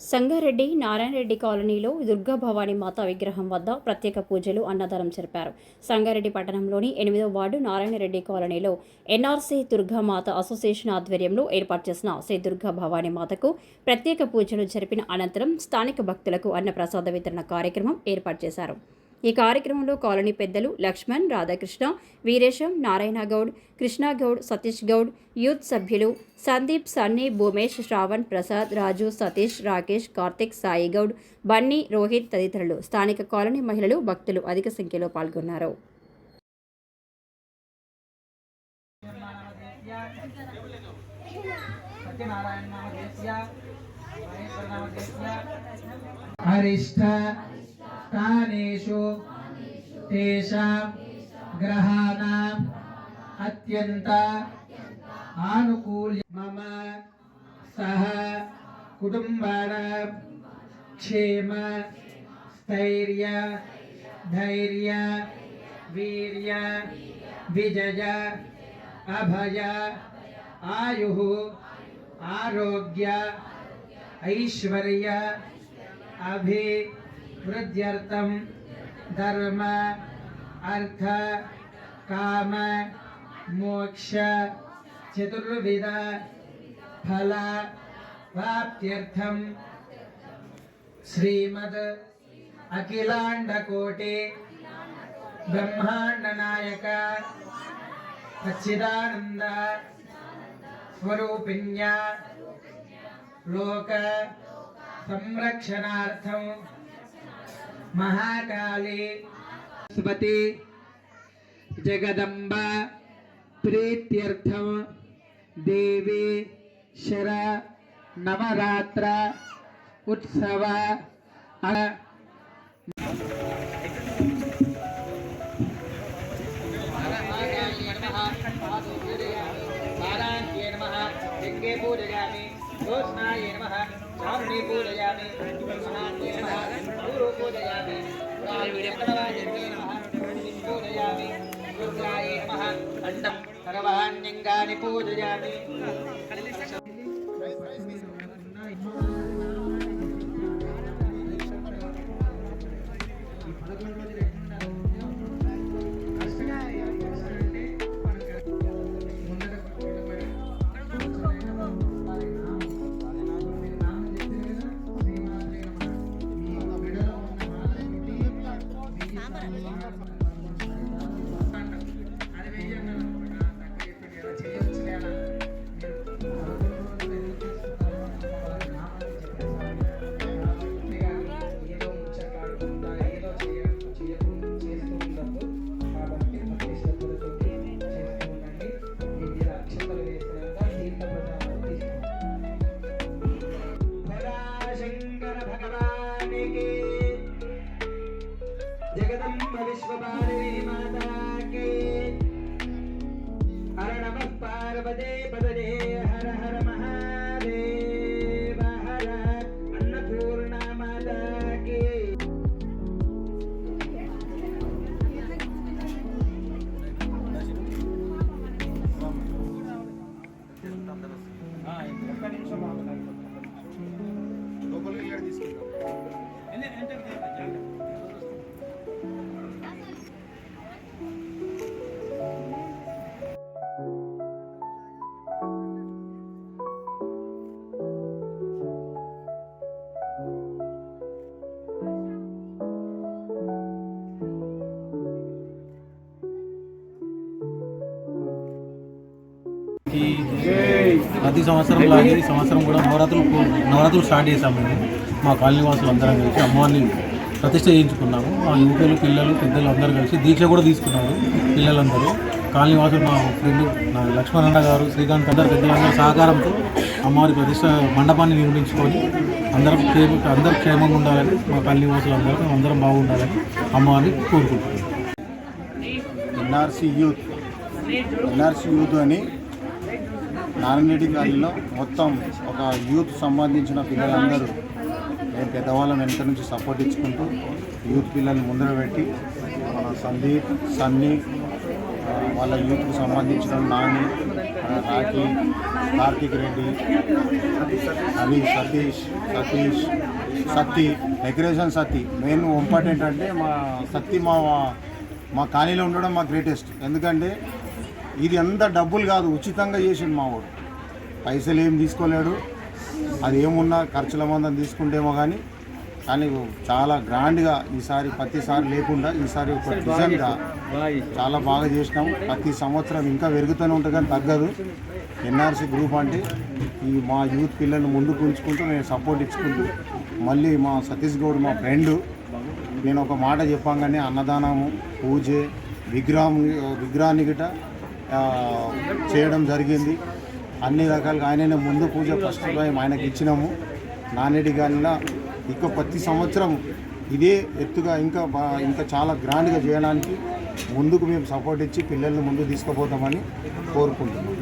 సంగారెడ్డి నారాయణరెడ్డి కాలనీలో దుర్గా భవానీ మాత విగ్రహం వద్ద ప్రత్యేక పూజలు అన్నదానం జరిపారు. సంగారెడ్డి పట్టణంలోని ఎనిమిదో వార్డు నారాయణరెడ్డి కాలనీలో ఎన్ఆర్సీ దుర్గామాత అసోసియేషన్ ఆధ్వర్యంలో ఏర్పాటు చేసిన శ్రీ దుర్గా భవానీ మాతకు ప్రత్యేక పూజలు జరిపిన అనంతరం స్థానిక భక్తులకు అన్నప్రసాద వితరణ కార్యక్రమం ఏర్పాటు చేశారు. ఈ కార్యక్రమంలో కాలనీ పెద్దలు లక్ష్మణ్ రాధాకృష్ణ వీరేశం నారాయణ గౌడ్ కృష్ణాగౌడ్ సతీష్ గౌడ్ యూత్ సభ్యులు సందీప్ సన్నీ భూమేష్ శ్రావణ్ ప్రసాద్ రాజు సతీష్ రాకేష్ కార్తిక్ సాయి గౌడ్ బన్నీ రోహిత్ తదితరులు. స్థానిక కాలనీ మహిళలు భక్తులు అధిక సంఖ్యలో పాల్గొన్నారు. सत्यनारायण तेषां ग्रहाणाम् अत्यन्त आनुकूल्य। मम सह कुटुम्बाणां क्षेम, स्थैर्य, धैर्य, वीर्य, विजय, अभय, आयुः ఆరోగ్య ఐశ్వర్య అభివృద్ధ్యర్థం ధర్మ అర్థ కామ మోక్ష చతుర్విధ ఫల ప్రాప్త్యర్థం. శ్రీమద్ అఖిలాండకోటి బ్రహ్మాండ నాయక సచ్చిదానంద स्वरूपिण्या। लोक संरक्षणार्थं महाकाली। सुपति जगदम्ब। प्रीत्यर्थं। देवी। शरा। नवरात्र। उत्सव। పూజయామి జ్యోత్స్నాయ నమ. చారుణీ పూజయామి మహాంత్యే నమః. గురు పూజయామి పూజయామి దుర్గాయ నమ. అండం సర్వాణ్యంగాని పూజయామి. జగదంబ విశ్వపాలిని మాతాకి హర నమ పార్వతే పదదే హర హర మహాదేవ హర అన్నపూర్ణ మాతాకి ఈ ప్రతి సంవత్సరం లాగే ఈ సంవత్సరం కూడా నవరాత్రులు నవరాత్రులు స్టార్ట్ చేశాము మేము. మా కాలనీ వాసులు అందరం కలిసి అమ్మవారిని ప్రతిష్ట చేయించుకున్నాము. మా యువకులు పిల్లలు పెద్దలు అందరూ కలిసి దీక్ష కూడా తీసుకున్నారు పిల్లలందరూ. కాలనీ వాసులు మా ఫ్రెండ్ నా లక్ష్మణన్న గారు శ్రీకాంత్ అందరు పెద్దలందరూ సహకారంతో అమ్మవారి ప్రతిష్ట మండపాన్ని నిర్మించుకొని అందరం క్షేమ అందరూ క్షేమంగా ఉండాలని మా కాలనీ వాసులు అందరూ అందరం బాగుండాలని అమ్మవారిని కోరుకుంటున్నాం. NRC youth. ఎన్ఆర్సీ యూత్ అని నారాయణరెడ్డి కాలనీలో మొత్తం ఒక యూత్ సంబంధించిన పిల్లలందరూ మేము పెద్దవాళ్ళం వెనక నుంచి సపోర్ట్ ఇచ్చుకుంటూ యూత్ పిల్లల్ని ముందర పెట్టి మన సందీప్ సన్నీ వాళ్ళ యూత్కు సంబంధించిన నాని ఆ, రాఖీ కార్తీక్ రెడ్డి అవి Satish Satish Satti decoration Satti. Main important అంటే మా సత్తి మా మా కాలనీలో ఉండడం మా గ్రేటెస్ట్. ఎందుకంటే ఇది అంత డబ్బులు కాదు ఉచితంగా చేసిండు మా వాడు పైసలు ఏం తీసుకోలేడు. అది ఏమున్నా ఖర్చుల మందం తీసుకుంటేమో కానీ కానీ చాలా గ్రాండ్గా ఈసారి ప్రతిసారి లేకుండా ఈసారి ఒక డిజైన్గా చాలా బాగా చేసినాం. ప్రతి సంవత్సరం ఇంకా పెరుగుతూనే ఉంటుంది కానీ తగ్గదు. ఎన్ఆర్సీ గ్రూప్ అంటే ఈ మా యూత్ పిల్లల్ని ముందుకు ఉంచుకుంటూ నేను సపోర్ట్ ఇచ్చుకుంటూ మళ్ళీ మా సతీష్ గౌడ్ మా ఫ్రెండ్ నేను ఒక మాట చెప్పంగానే అన్నదానము పూజ విగ్రహం విగ్రహాన్ని గిట చేయడం జరిగింది. అన్ని రకాలుగా ఆయననే ముందు పూజ ఫస్ట్ టైం ఆయనకి ఇచ్చినాము. నానేటి గాలిలో ఇంకా ప్రతి సంవత్సరం ఇదే ఎత్తుగా ఇంకా ఇంకా చాలా గ్రాండ్గా చేయడానికి ముందుకు మేము సపోర్ట్ ఇచ్చి పిల్లల్ని ముందుకు తీసుకుపోతామని కోరుకుంటున్నాం.